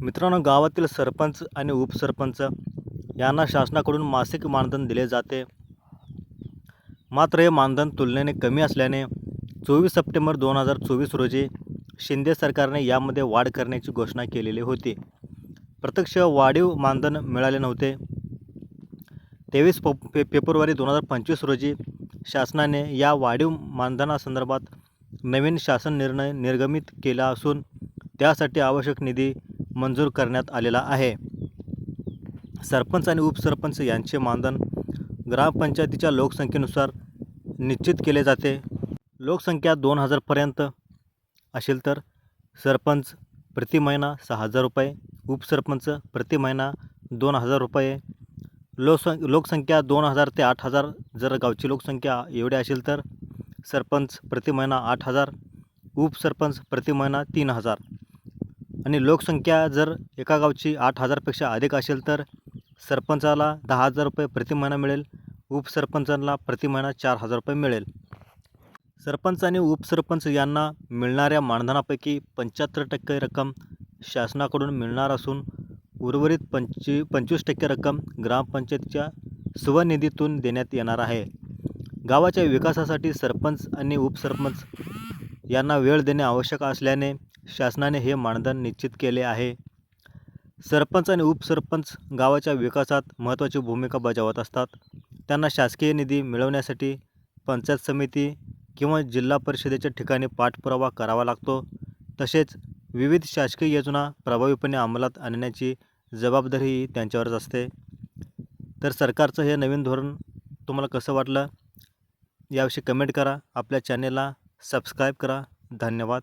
मित्रांनो गावातील सरपंच आणि उपसरपंच यांना शासनाकडून मासिक मानधन दिले जाते. मात्र हे मानधन तुलनेने कमी असल्याने चोवीस सप्टेंबर दोन हजार चोवीस रोजी शिंदे सरकारने यामध्ये वाढ करण्याची घोषणा केलेली होती. प्रत्यक्ष वाढीव मानधन मिळाले नव्हते. तेवीस फे फेब्रुवारी दोन हजार पंचवीस रोजी शासनाने या वाढीव मानधनासंदर्भात नवीन शासन निर्णय निर्गमित केला असून त्यासाठी आवश्यक निधी मंजूर करण्यात आलेला आहे. सरपंच आणि उपसरपंच यांचे मानधन ग्रामपंचायतीच्या लोकसंख्येनुसार निश्चित केले जाते. लोकसंख्या दोन हजारपर्यंत असेल तर सरपंच प्रति महिना सहा हजार रुपये उपसरपंच प्रति महिना दोन हजार रुपये. लोकसं लोकसंख्या दोन हजार ते आठ हजार जर गावची लोकसंख्या एवढी असेल तर सरपंच प्रति महिना आठ हजार उपसरपंच प्रति महिना तीन हजार. आणि लोकसंख्या जर एका गावची आठ हजारपेक्षा अधिक असेल तर सरपंचाला दहा हजार रुपये प्रति महिना मिळेल. उपसरपंचांना प्रति महिना चार हजार रुपये मिळेल. सरपंच आणि उपसरपंच यांना मिळणाऱ्या मानधनापैकी पंच्याहत्तर टक्के रक्कम शासनाकडून मिळणार असून उर्वरित पंचवी पंचवीस टक्के रक्कम ग्रामपंचायतीच्या स्वनिधीतून देण्यात येणार आहे. गावाच्या विकासासाठी सरपंच आणि उपसरपंच यांना वेळ देणे आवश्यक असल्याने शासनाने हे मानधन निश्चित केले आहे. सरपंच आणि उपसरपंच गावाच्या विकासात महत्त्वाची भूमिका बजावत असतात. त्यांना शासकीय निधी मिळवण्यासाठी पंचायत समिती किंवा जिल्हा परिषदेच्या ठिकाणी पाठपुरावा करावा लागतो. तसेच विविध शासकीय योजना प्रभावीपणे अंमलात आणण्याची जबाबदारीही त्यांच्यावरच असते. तर सरकारचं हे नवीन धोरण तुम्हाला कसं वाटलं? याविषयी कमेंट करा. आपल्या चॅनेलला सबस्क्राईब करा. धन्यवाद.